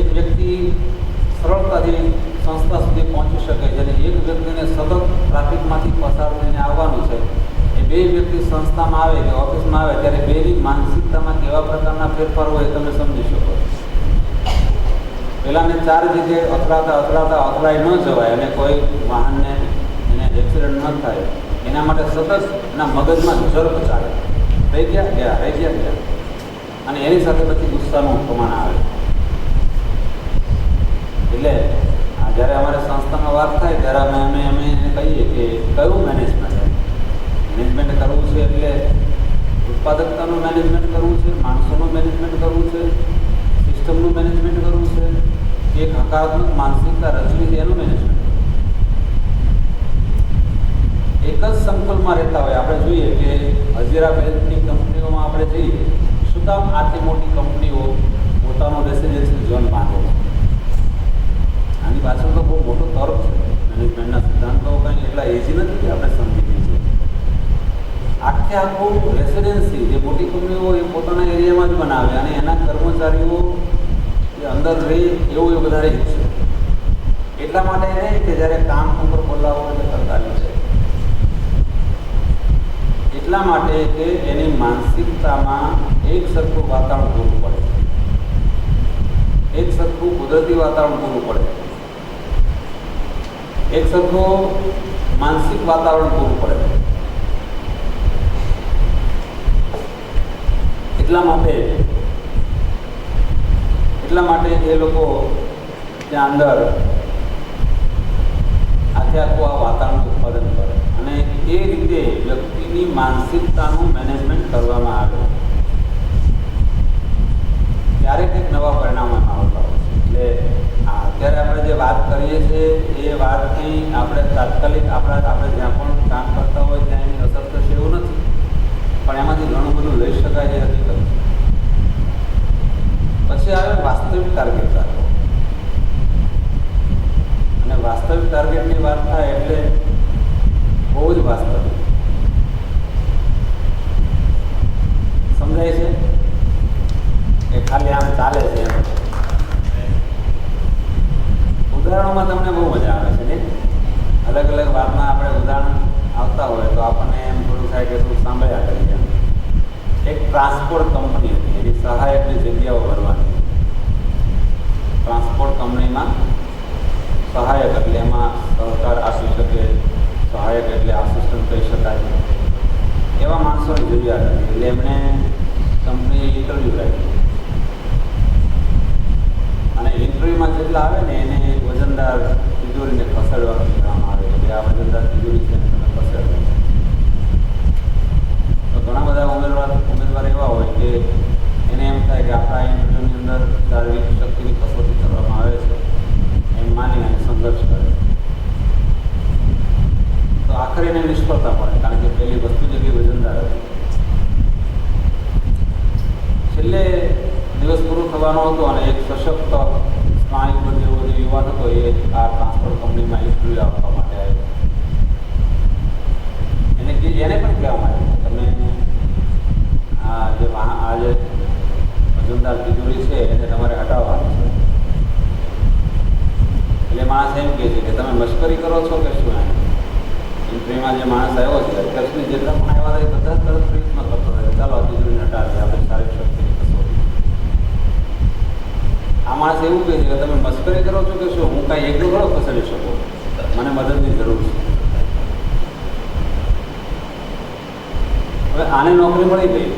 એક વ્યક્તિ સરળતાથી સંસ્થા સુધી પહોંચી શકે છે અને એક વ્યક્તિને સતત ટ્રાફિકમાંથી પસાર થઈને આવવાનું છે. એ બે વ્યક્તિ સંસ્થામાં આવે કે ઓફિસમાં આવે ત્યારે બેની માનસિકતામાં કેવા પ્રકારના ફેરફાર હોય તમે સમજી શકો પહેલાંને ચાર જગ્યાએ અથડાતા અથડાતા, અથડાઈ ન જવાય અને કોઈ વાહનને એને એક્સિડન્ટ ન થાય. એના માટે સતત એના મગજમાં જર્ક ચાલે. રહી ગયા? ગયા, રહી ગયા ગયા. અને એની સાથે પછી ગુસ્સાનું પ્રમાણ આવે. એટલે જ્યારે અમારે સંસ્થામાં વાત થાય, ત્યારે અમે અમે અમે એને કહીએ કે કયું મેનેજમેન્ટ મેનેજમેન્ટ કરવું છે એટલે ઉત્પાદકતાનું મેનેજમેન્ટ કરવું છે, માણસોનું મેનેજમેન્ટ કરવું છે સિસ્ટમનું મેનેજમેન્ટ કરવું છે, એક હકારાત્મક માનસિકતા રચવી છે, એનું મેનેજમેન્ટ એક જ સંકુલમાં રહેતા હોય. આપણે જોઈએ કે હજીરા બેંકની કંપનીઓમાં આપણે જઈએ, શું કામ આટલી મોટી કંપનીઓ પોતાનો રેસિડેન્શિયલ ઝોન માંગે છે? આની પાછળ તો બહુ મોટો તર્ક છે. મેનેજમેન્ટના સિદ્ધાંતો કંઈ એટલા એજી નથી કે આપણે સમજી લઈએ. આખે આખું રેસિડેન્સી જે મોટી કંપનીઓ એ પોતાના એરિયામાં જ બનાવે અને એના કર્મચારીઓ એ અંદર રહે એવું એ વધારે ઈચ્છે. એટલા માટે નહીં કે જ્યારે કામ ઉપર બોલાવો એટલે કરતા છે એટલા માટે કે એની માનસિકતામાં એક સરખું વાતાવરણ પૂરું પડે. એક સરખું કુદરતી વાતાવરણ પૂરું પડે. એક સરખું માનસિક વાતાવરણ પૂરું પડે. એટલા માટે એટલા માટે એ લોકો ત્યાં અંદર આખે આખું આ વાતાવરણ ઉત્પાદન કરે. અને એ રીતે વ્યક્તિની માનસિકતાનું મેનેજમેન્ટ કરવામાં આવે. ત્યારે કંઈક નવા પરિણામો આવતા હોય છે. એટલે અત્યારે આપણે જે વાત કરીએ છીએ, એ વાતની આપણે તાત્કાલિક આપણા આપણે જ્યાં પણ કામ કરતા હોય ત્યાં એની અસર થશે એવું નથી. પણ એમાંથી ઘણું બધું લઈ શકાય એ હકીકત. પછી આવે વાસ્તવિક ટાર્ગેટ રાખો અને વાસ્તવિક ટાર્ગેટની વાત થાય એટલે બહુ જ વાસ્તવિક. સમજાય છે? કે ખાલી આમ ચાલે છે એમ. ઉદાહરણોમાં તમને બહુ મજા આવે છે ને અલગ અલગ વાતમાં આપણે ઉદાહરણ આવતા હોય તો આપણને એમ થોડું થાય કે શું સાંભળ્યા કરીએ એક ટ્રાન્સપોર્ટ કંપની હતી, એની સહાયકની જગ્યાઓ ભરવાની. ટ્રાન્સપોર્ટ કંપનીમાં સહાયક એટલે એમાં સહકાર આપી શકે, સહાયક એટલે આસિસ્ટન્ટ કહી શકાય. એવા માણસોની જરૂરિયાત હતી, એટલે એમણે કંપની ઇન્ટરવ્યૂ રાખ્યું. અને ઇન્ટરવ્યુમાં જેટલા આવે ને એને વજનદાર તિજોરીને ખસેડવાનું કહેવામાં આવે કે આ વજનદાર તિજોરી છે તમે ખસેડો. તો ઘણા બધા ઉમેદવાર ઉમેદવાર એવા હોય કે એને એમ થાય કે આપણા ઇન્ટરવ્યુની અંદર શારીરિક શક્તિની કસોટી કરવામાં આવે છે. એમ માની અને સંઘર્ષ કરે તો આખરે એને નિષ્ફળતા મળે, કારણ કે પહેલી વસ્તુ જે કંઈ વજનદાર હતી છેલ્લે પૂરો હતો અને એક સશક્ત સ્નાયુબદ્ધ જેવો જે યુવાન હતો એ આ ટ્રાન્સપોર્ટ કંપનીમાં ઇન્ટરવ્યૂ આપવા માટે આવ્યો. એને એને પણ કહેવામાં આવ્યું તમે આ જે આ જે વજનદાર તિજોરી છે, એને તમારે હટાવવાની છે. એટલે માણસ એમ કહે છે કે તમે મશ્કરી કરો છો કે શું એમ? ઇન્ટરવ્યુમાં જે માણસ આવ્યો છે સુધી જેટલા પણ આવ્યા હતા એ બધા તરત પ્રયત્ન કરતો હતો ચાલો તિજોરી હટાવીએ, આપણે શારીરિક શક્તિની કસોટી આ માણસ એવું કહે છે કે તમે મસ્કરી કરો છો કે શું? હું કાંઈ એકલો ઘણો ખસેડી શકું? મને મદદની જરૂર છે. હવે આને નોકરી મળી ગઈ.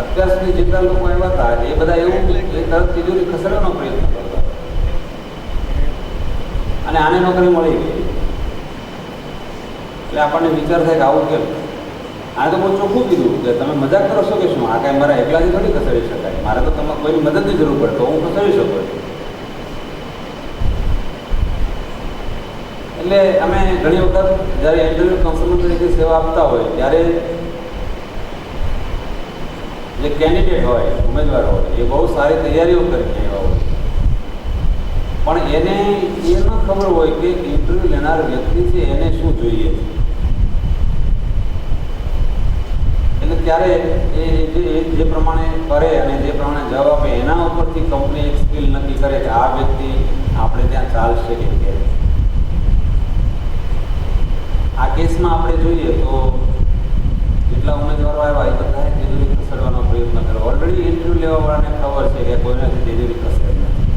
અત્યાર સુધી જેટલા લોકો આવ્યા હતા, એ બધા એવું એ તરત તિજોરી ખસેડવાનો પ્રયત્ન કરતા અને આને નોકરી મળી ગઈ. એટલે આપણને વિચાર થાય કે આવું કેમ? આને તો બહુ ચોખ્ખું કીધું કે તમે મજાક કરો છો કે શું? આ કાંઈ મારા એકલાથી થોડી ખસેડી શકાય. મારે તો તમારે કોઈની મદદની જરૂર પડે તો હું ખસેડી શકું એટલે અમે ઘણી વખત જ્યારે ઇન્ટરવ્યુ કન્સલ્ટન્ટ તરીકે સેવા આપતા હોય, ત્યારે જે કેન્ડિડેટ હોય, ઉમેદવાર હોય, એ બહુ સારી તૈયારીઓ કરીને આવ્યા હોય. પણ એને એ ન ખબર હોય કે ઇન્ટરવ્યુ લેનાર વ્યક્તિ છે, એને શું જોઈએ એટલે ત્યારે એ જે જે પ્રમાણે કરે અને જે પ્રમાણે જવાબ આપે, એના ઉપરથી કંપની એક સ્કિલ નક્કી કરે કે આ વ્યક્તિ આપણે ત્યાં ચાલશે કે કેમ આ કેસમાં આપણે જોઈએ તો જેટલા ઉમેદવારો આવ્યા એ બધાએ તિજોરી ખસેડવાનો પ્રયત્ન કર્યો ઓલરેડી ઇન્ટરવ્યૂ લેવાવાળાને ખબર છે કે કોઈનાથી તિજોરી ખસેડ નથી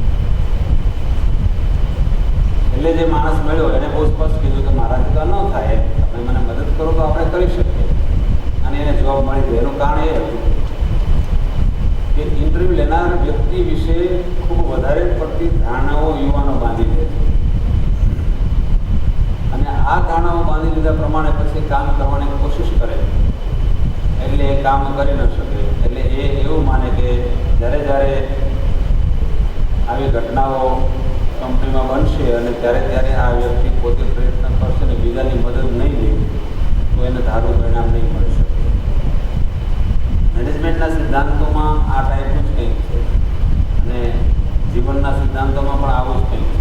એટલે જે માણસ મળ્યો એને બહુ સ્પષ્ટ કીધું કે મારાથી તો ન થાય એમ. તમે મને મદદ કરો તો આપણે કરી શકીએ અને એને જવાબ મળી ગયો એનું કારણ એ હતું કે ઇન્ટરવ્યૂ લેનાર વ્યક્તિ વિશે ખૂબ વધારે પડતી ધારણાઓ યુવાનો બાંધી લે છે અને આ ધારણાઓ બાંધી લીધા પ્રમાણે પછી કામ કરવાની કોશિશ કરે એટલે એ કામ કરી ન શકે. એટલે એ એવું માને કે જ્યારે જ્યારે આવી ઘટનાઓ કંપનીમાં બનશે અને ત્યારે ત્યારે આ વ્યક્તિ પોતે પ્રયત્ન કરશે ને બીજાની મદદ નહીં લે, તો એને ધારું પરિણામ નહીં મળી શકે. મેનેજમેન્ટના સિદ્ધાંતોમાં આ ટાઈપનું જ કંઈક છે. અને જીવનના સિદ્ધાંતોમાં પણ આવું જ કંઈક છે.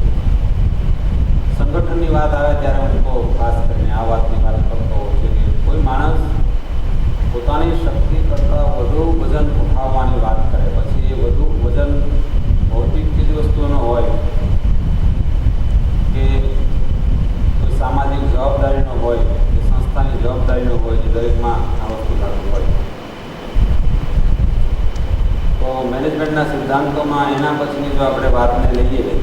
સંગઠનની વાત આવે ત્યારે હું ખાસ કરીને આ વાતની વાત કરતો હોઉં છું કે કોઈ માણસ પોતાની શક્તિ કરતાં વધુ વજન ઉઠાવવાની વાત કરે પછી એ વધુ વજન ભૌતિક ચીજ વસ્તુઓનો હોય કે કોઈ સામાજિક જવાબદારીનો હોય કે સંસ્થાની જવાબદારીનો હોય એ દરેકમાં આ વસ્તુ લાગુ પડે તો મેનેજમેન્ટના સિદ્ધાંતોમાં એના પછીની જો આપણે વાતને લઈએ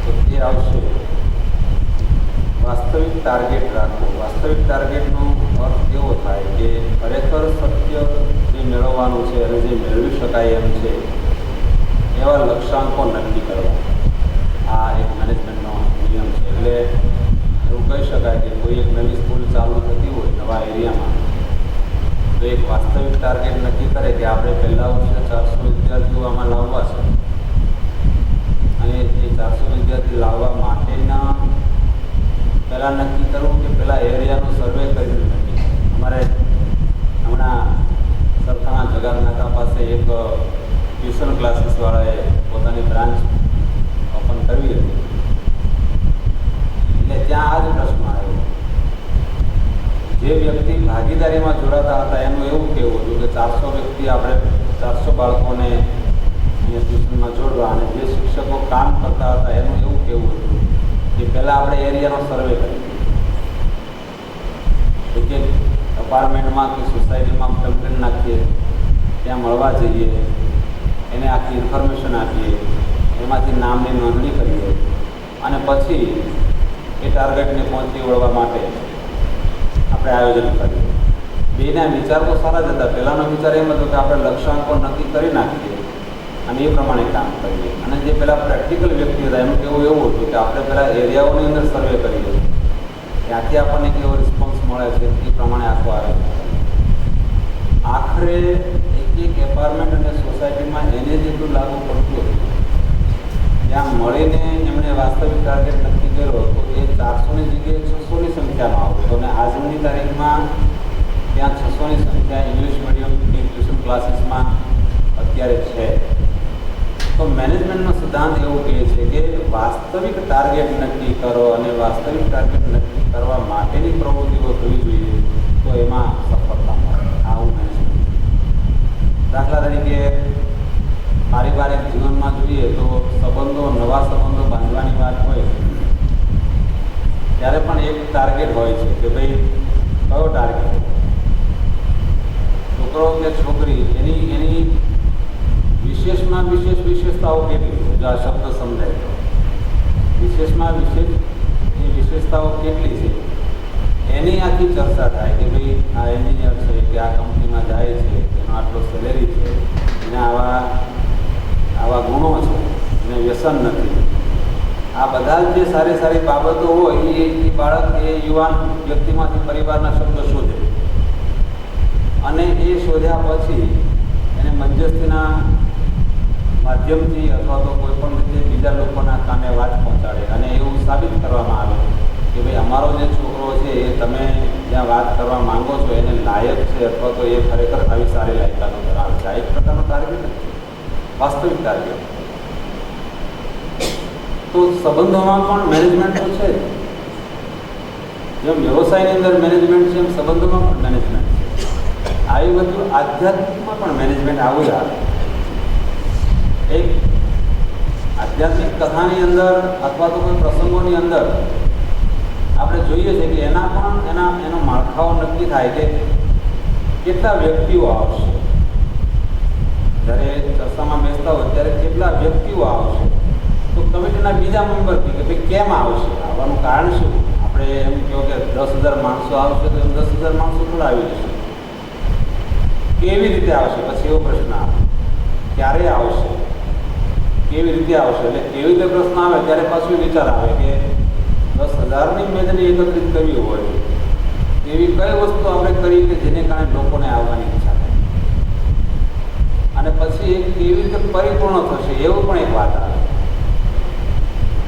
તો તે આવશે વાસ્તવિક ટાર્ગેટ રાખવો વાસ્તવિક ટાર્ગેટનો અર્થ એવો થાય કે ખરેખર સત્ય જે મેળવવાનું છે અને જે મેળવી શકાય એમ છે એવા લક્ષ્યાંકો નક્કી કરવા આ એક મેનેજમેન્ટનો નિયમ છે. એટલે એવું કહી શકાય કે કોઈ એક નવી સ્કૂલ ચાલુ થતી હોય નવા એરિયામાં, તો એક વાસ્તવિક ટાર્ગેટ નક્કી કરે કે આપણે પહેલા છે ચારસો વિદ્યાર્થીઓ આમાં લાવવા છે. અને એ ચારસો વિદ્યાર્થી લાવવા માટેના પહેલાં નક્કી કરવું કે પહેલાં એરિયાનું સર્વે કરીને નક્કી અમારે હમણાં સરથાણા જગાર નાકા પાસે એક ટ્યુશન ક્લાસીસવાળાએ પોતાની બ્રાન્ચ ઓપન કરવી હતી. એટલે ત્યાં આ જ પ્રશ્ન આવ્યો. જે વ્યક્તિ ભાગીદારીમાં જોડાતા હતા, એનું એવું કહેવું હતું કે ચારસો વ્યક્તિ આપણે, ચારસો બાળકોને અહીંયા ટ્યુશનમાં જોડવા અને જે શિક્ષકો કામ કરતા હતા, એનું એવું કહેવું હતું કે પહેલાં આપણે એરિયાનો સર્વે એક એક અપાર્ટમેન્ટમાં કે સોસાયટીમાં કમ્પ્લેન નાખીએ, ત્યાં મળવા જઈએ. એને આખી ઇન્ફોર્મેશન આપીએ, એમાંથી નામની નોંધણી કરીએ અને પછી એ ટાર્ગેટને પહોંચી વળવા માટે આપણે આયોજન કરીએ. બેના વિચાર તો સારા જ હતા. પહેલાંનો વિચાર એમ હતો કે આપણે લક્ષ્યાંકો નક્કી કરી નાખીએ અને એ પ્રમાણે કામ કરીએ. અને જે પેલા પ્રેક્ટિકલ વ્યક્તિ હતા, એનું કેવું એવું હતું કે આપણે પહેલાં એરિયાઓની અંદર સર્વે કરીએ. ત્યાંથી આપણને કેવો રિસ્પોન્સ મળે છે, એ પ્રમાણે આખો આયોજન આખરે એક એપાર્ટમેન્ટ અને સોસાયટીમાં એને જેટલું લાગુ પડતું હતું. ત્યાં મળીને એમણે વાસ્તવિક ટાર્ગેટ નક્કી કર્યો હતો એ ચારસોની જગ્યાએ છસોની સંખ્યામાં આવતો. અને આજની તારીખમાં ત્યાં છસોની સંખ્યા ઇંગ્લિશ મીડિયમની ટ્યુશન ક્લાસીસમાં અત્યારે છે. તો મેનેજમેન્ટનો સિદ્ધાંત એવું કહે છે કે વાસ્તવિક ટાર્ગેટ નક્કી કરો અને વાસ્તવિક ટાર્ગેટ નક્કી કરવા માટેની પ્રવૃત્તિઓ થવી જોઈએ. તો એમાં સફળતા મળે આવું મેનેજમેન્ટ દાખલા તરીકે પારિવારિક જીવનમાં જોઈએ તો સંબંધો, નવા સંબંધો બાંધવાની વાત હોય, ત્યારે પણ એક ટાર્ગેટ હોય છે કે ભાઈ કયો ટાર્ગેટ છોકરો કે છોકરી, એની એની વિશેષમાં વિશેષ વિશેષતાઓ કેટલી જો આ શબ્દ સમજાય તો. વિશેષમાં વિશેષ, એ વિશેષતાઓ કેટલી છે? એની આખી ચર્ચા થાય કે ભાઈ આ એન્જિનિયર છે કે આ કંપનીમાં જાય છે. આટલો સેલેરી છે. અને આવા આવા ગુણો છે. એને વ્યસન નથી. આ બધા જે સારી સારી બાબતો હોય, એ બાળક, એ યુવાન વ્યક્તિમાંથી પરિવારના શબ્દો શોધે. અને એ શોધ્યા પછી એને મધ્યસ્થીના માધ્યમથી અથવા તો કોઈ પણ રીતે બીજા લોકોના કાને વાત પહોંચાડે. અને એવું સાબિત કરવામાં આવે કે ભાઈ, અમારો જે છોકરો છે, એ તમે જ્યાં વાત કરવા માંગો છો, એને લાયક છે અથવા તો એ ખરેખર આવી સારી લાયકાતો ધરાવે છે. આ એક પ્રકારનો ટાર્ગેટ નથી વાસ્તવિક ટાર્ગેટ તો સંબંધોમાં પણ મેનેજમેન્ટ તો છે. જેમ વ્યવસાયની અંદર મેનેજમેન્ટ છે, એમ સંબંધોમાં પણ મેનેજમેન્ટ છે. આવી બધું આધ્યાત્મિકમાં પણ મેનેજમેન્ટ આવું જ આવે. એક આધ્યાત્મિક કથાની અંદર અથવા તો કોઈ પ્રસંગોની અંદર આપણે જોઈએ છે કે એના પણ એના, એનો માળખાઓ નક્કી થાય કે કેટલા વ્યક્તિઓ આવશે. જ્યારે ચર્ચામાં બેસતા હોય ત્યારે કેટલા વ્યક્તિઓ આવશે. તો કમિટીના બીજા મેમ્બર કહે કે ભાઈ કેમ આવશે? આવવાનું કારણ શું? આપણે એમ કહો કે દસ હજાર માણસો આવશે તો એમ દસ હજાર માણસો થોડા આવી જશે. કેવી રીતે આવશે? પછી એવો પ્રશ્ન આવે. ક્યારે આવશે? કેવી રીતે આવશે? એટલે કેવી રીતે પ્રશ્ન આવે? ત્યારે પાછું વિચાર આવે કે દસ હજારની મેદની એકત્રિત કરવી હોય, એવી કઈ વસ્તુ આપણે કરી કે જેને કારણે લોકોને આવવાની ઈચ્છા થાય? અને પછી એ કેવી રીતે પરિપૂર્ણ થશે, એવું પણ એક વાત આવે.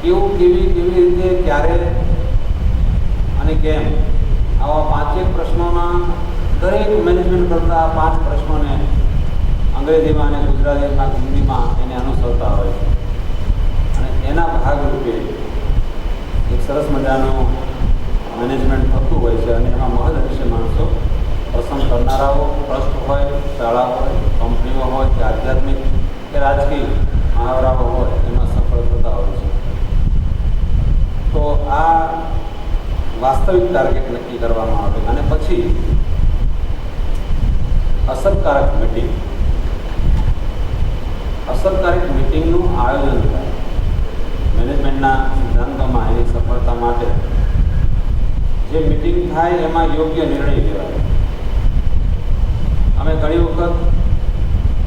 કેવું, કેવી કેવી રીતે, ક્યારે અને કેમ? આવા પાંચેક પ્રશ્નોના દરેક મેનેજમેન્ટ કરતા પાંચ પ્રશ્નોને અંગ્રેજીમાં અને ગુજરાતીમાં, હિન્દીમાં એને અનુસરતા હોય છે. અને એના ભાગરૂપે સરસ મજાનું મેનેજમેન્ટ થતું હોય છે અને એમાં મહદઅંશે માણસો પસંદ કરનારાઓ, ટ્રસ્ટ હોય, શાળા હોય, કંપનીઓ હોય કે આધ્યાત્મિક કે રાજકીય મહાવરાઓ હોય, એમાં સફળ થતા હોય છે. તો આ વાસ્તવિક ટાર્ગેટ નક્કી કરવામાં આવે અને પછી અસરકારક મિટિંગ અસરકારક મિટિંગનું આયોજન થાય. મેનેજમેન્ટના સિદ્ધાંતોમાં એની સફળતા માટે જે મિટિંગ થાય એમાં યોગ્ય નિર્ણય લેવાય. અમે ઘણી વખત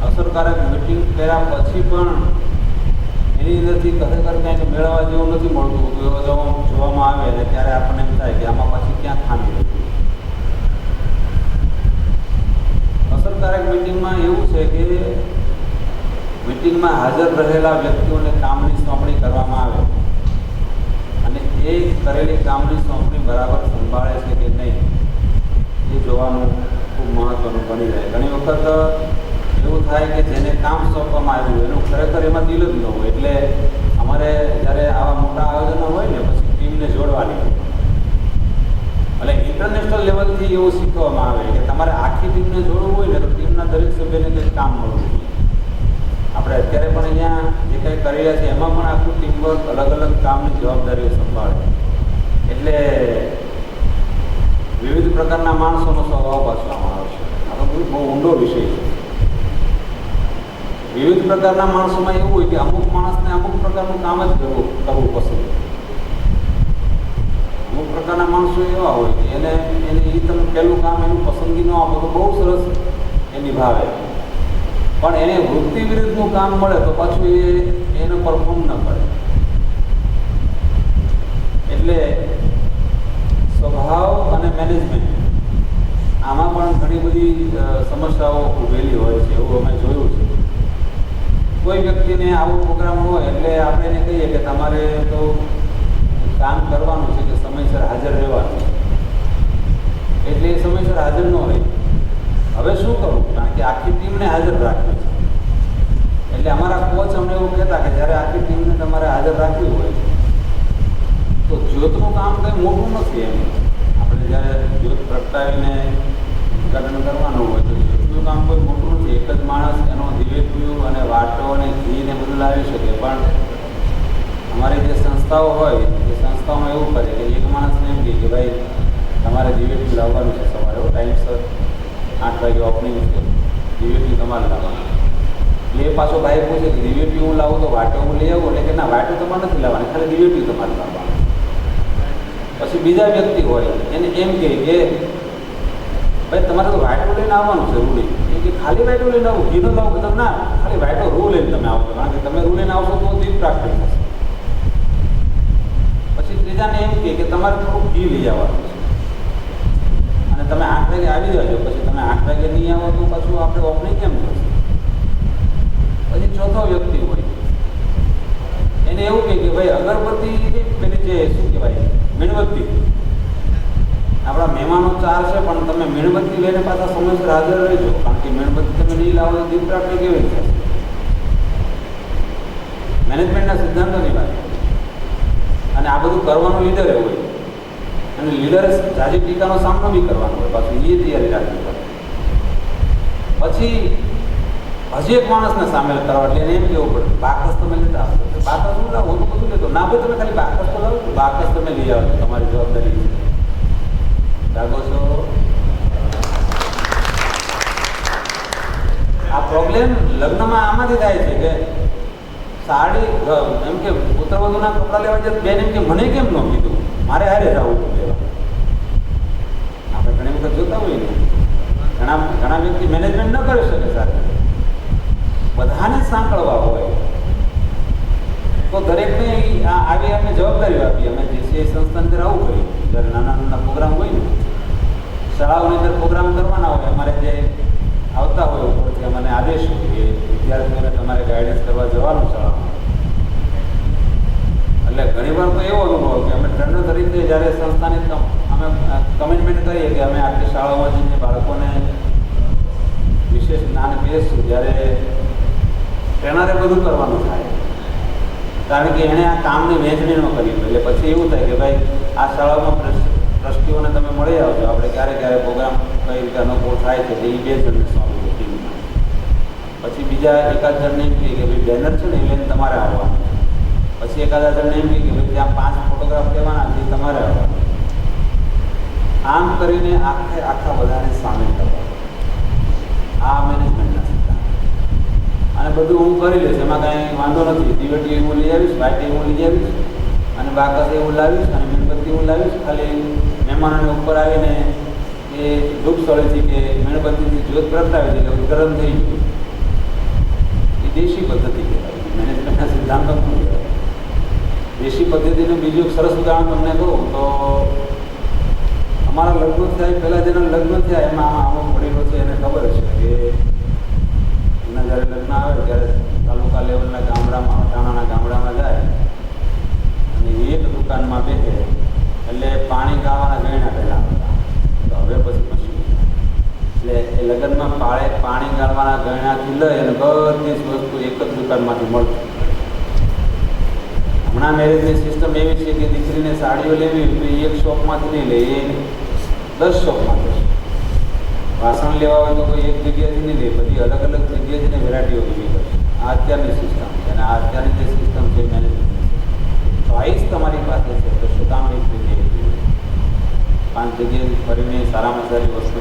અસરકારક મિટિંગ કર્યા પછી પણ એની અંદરથી ખરેખર કંઈક મેળવવા જેવું નથી મળતું જોવામાં આવે ને ત્યારે આપણને એમ થાય કે આમાં પછી ક્યાં ખામી રહી. અસરકારક મિટિંગમાં એવું છે કે મિટિંગમાં હાજર રહેલા વ્યક્તિઓને કામની સોંપણી કરવામાં આવે. અને એ કરેલી કામની સોંપણી બરાબર સંભાળે છે કે નહીં, એ જોવાનું ખૂબ મહત્ત્વનું બની રહે. ઘણી વખત એવું થાય કે જેને કામ સોંપવામાં આવ્યું, એનું ખરેખર એમાં દિલ જ ન હોય. એટલે અમારે જ્યારે આવા મોટા આયોજનો હોય ને, પછી ટીમને જોડવાની. એટલે ઇન્ટરનેશનલ લેવલથી એવું શીખવામાં આવે કે તમારે આખી ટીમને જોડવું હોય ને, તો ટીમના દરેક સભ્યને કંઈક કામ મળવું. આપણે અત્યારે પણ અહીંયા જે કંઈ કરી રહ્યા છીએ, એમાં પણ આખું ટીમવર્ક અલગ અલગ કામની જવાબદારીઓ સંભાળે. એટલે વિવિધ પ્રકારના માણસોનો સ્વભાવ પાછવામાં આવે છે. આ બહુ બહુ ઊંડો વિષય છે. વિવિધ પ્રકારના માણસોમાં એવું હોય કે અમુક માણસને અમુક પ્રકારનું કામ જ કરવું કરવું પસંદ અમુક પ્રકારના માણસો એવા હોય કે એને એને એ તમે પહેલું કામ, એનું પસંદગી ન આપો તો બહુ સરસ એ નિભાવે પણ એને વૃત્તિ વિરુદ્ધનું કામ મળે તો પાછું એ એને પરફોર્મ ન કરે એટલે સ્વભાવ અને મેનેજમેન્ટ આમાં પણ ઘણી બધી સમસ્યાઓ ઉભેલી હોય છે એવું અમે જોયું છે. કોઈ વ્યક્તિને આવો પ્રોગ્રામ હોય એટલે આપણે એને કહીએ કે તમારે તો કામ કરવાનું છે કે સમયસર હાજર રહેવાનું એટલે એ સમયસર હાજર ન રહે હવે શું કરવું કારણ કે આખી ટીમને હાજર રાખવી છે. એટલે અમારા કોચ અમને એવું કહેતા કે જ્યારે આખી ટીમને તમારે હાજર રાખવી હોય, તો જ્યોતનું કામ કંઈ મોટું નથી એમ. આપણે જ્યારે જ્યોત પ્રગટાવીને ઉદ્ઘાટન કરવાનું હોય, તો જ્યોતનું કામ કોઈ મોટું નથી. એક જ માણસ એનો દિવેટું અને વાટો અને ઘીને બધું લાવી શકે. પણ અમારી જે સંસ્થાઓ હોય, એ સંસ્થાઓમાં એવું કરે કે એક માણસને એમ કહે કે ભાઈ, તમારે દિવેટું લાવવાનું છે સવારે. ટાઈમસર આઠ વાગે ઓપનિંગ છે દિવેટું તમારે લાવવાનું. એટલે પાછો ભાઈ પૂછે કે દિવેટું હું લાવું તો વાટો હું લઈ આવું? એટલે કે ના, વાટો તમારે નથી લાવવાની, ખાલી દિવેટું તમારે લાવવાનું. પછી બીજા વ્યક્તિ હોય, એને એમ કહે કે, ભાઈ, તમારે તો વાટો લઈને આવવાનું રૂલી એ કે, ખાલી વાટો લઈને આવું? ઘીનો લાવો કે તમે? ના, ખાલી વાટો રૂ લઈને તમે આવશો કારણ કે તમે રૂ લઈને આવશો તો દીપ પ્રાપ્ત થશે પછી ત્રીજાને એમ કહે કે, તમારે થોડું ઘી લઈ આવવાનું છે. તમે આઠ વાગે આવી જજો પછી તમે આઠ વાગે નહીં આવો તો પાછું આપણે ઓપનિંગ કેમ થશે? પછી ચોથો વ્યક્તિ હોય. એને એવું કહે કે ભાઈ, અગરબત્તી પેલી જે શું કહેવાય, મીણબત્તી. આપણા મહેમાનો ચાર છે, પણ તમે મીણબત્તી લઈને પાછા સમયસર હાજર રહેજો, કારણ કે મીણબત્તી તમે નહીં લાવો તો દીપ પ્રાપ્તિ કેવી રીતે? મેનેજમેન્ટના સિદ્ધાંતોની વાત. અને આ બધું કરવાનું લીડરે હોય. અને લીડરે જાજી ટીકાનો સામનો બી કરવાનો હોય પાછું એ તૈયારી રાખવી પડે. પછી હજી એક માણસને સામેલ કરવા એટલે એને એમ કેવું પડે, બાકસ તમે લેતા આવશો બાકસ હું લાવું તો બધું લેતો ના ભાઈ, તમે ખાલી બાકસ તો લાવો, બાકસ તમે લઈ આવો, તમારી જવાબદારી જાગો છો? આ પ્રોબ્લેમ લગ્નમાં આમાંથી થાય છે કે સાડી એમ કે પુત્ર વધુના કપડાં લેવા જાય બેન એમ કે, મને કેમ ન કીધું? મારે હારે જવું લેવા. આપણે ઘણી વખત જોતા હોઈએ ને, ઘણા ઘણા વ્યક્તિ મેનેજમેન્ટ ન કરી શકે સાથે. બધાને સાંકળવા હોય. તો દરેકને આવી અમે જવાબદારી આપી. અમે જેસીઆઈ સંસ્થાની અંદર આવું હોય જ્યારે નાના નાના પ્રોગ્રામ હોય ને, શાળાઓની અંદર પ્રોગ્રામ કરવાના હોય, અમારે જે આવતા હોય ઉપરથી અમને આદેશ કે વિદ્યાર્થીઓને તમારે ગાઈડન્સ કરવા જવાનું શાળામાં એટલે ઘણીવાર તો એવો અનુભવ કે અમે ટ્રેનર તરીકે જ્યારે સંસ્થાની અમે કમિટમેન્ટ કરીએ કે અમે આટલી શાળાઓમાં જઈને બાળકોને વિશેષ જ્ઞાન આપીશું જ્યારે ટ્રેનરે બધું કરવાનું થાય. કારણ કે એણે આ કામની વહેંચણી ન કરી એટલે પછી એવું થાય કે ભાઈ, આ શાળામાં ટ્રસ્ટીઓને તમે મળી આવજો આપણે ક્યારે ક્યારે પ્રોગ્રામ કઈ રીતે અનુકૂળ થાય છે એ બે જણને પછી બીજા એકાદ જણને એમ કહે કે ભાઈ બેનર છે ને એ લઈને તમારે આવવાનું. પછી એકાદા જણને એમ કહે કે ભાઈ ત્યાં પાંચ ફોટોગ્રાફ લેવાના છે તમારે આવવાનું. આમ કરીને આખે આખા બધાને સામેલ કરવા આ મેનેજમેન્ટના સિદ્ધાંત. અને બધું હું કરી લઈશ, એમાં કાંઈ વાંધો નથી. દિવેટી હું લઈ આવીશ, બાટી હું લઈ આવીશ, અને બાકસ એવું લાવીશ, અને મીણબત્તી હું લાવીશ, ખાલી મહેમાનોને ઉપર આવીને એ ધૂપ સ્થળેથી કે મીણબત્તીથી જ્યોત પ્રગટાવી એટલે ગરમ થઈ ગયું. એ દેશી પદ્ધતિ કહેવાય. મેનેજમેન્ટના સિદ્ધાંતો દેશી પદ્ધતિનું બીજું સરસ ઉદાહરણ તમને કહું તો અમારા લગ્ન થયા પહેલાં જેના લગ્ન થયા એમાં અમુક વડીલો છે, એને ખબર હશે કે એના જ્યારે લગ્ન આવે ત્યારે તાલુકા લેવલના ગામડામાં અટાણાના ગામડામાં જાય અને એક દુકાનમાં બેસે એટલે પાણી ગાવાના ગયણા પહેલાં હતા તો હવે પછી પછી એટલે એ લગ્નમાં પાળે પાણી ગાળવાના ગયણાથી લઈ અને બધી જ વસ્તુ એક જ દુકાનમાંથી મળતી હમણાં મેરેજની સિસ્ટમ એવી છે કે દીકરીને સાડીઓ લેવી એક શોપમાંથી નહીં લે, એ દસ શોપમાં જશે વાસણ લેવા હોય તો કોઈ એક જગ્યાથી નહીં લે, બધી અલગ અલગ જગ્યાથી ને વેરાયટીઓ લેવી કરે આ અત્યારની સિસ્ટમ છે અને આ અત્યારની જે સિસ્ટમ છે મેનેજમેન્ટ ચોઈસ તમારી પાસે છે, તો શું પાંચ જગ્યાએ ફરીને સારામાં સારી વસ્તુ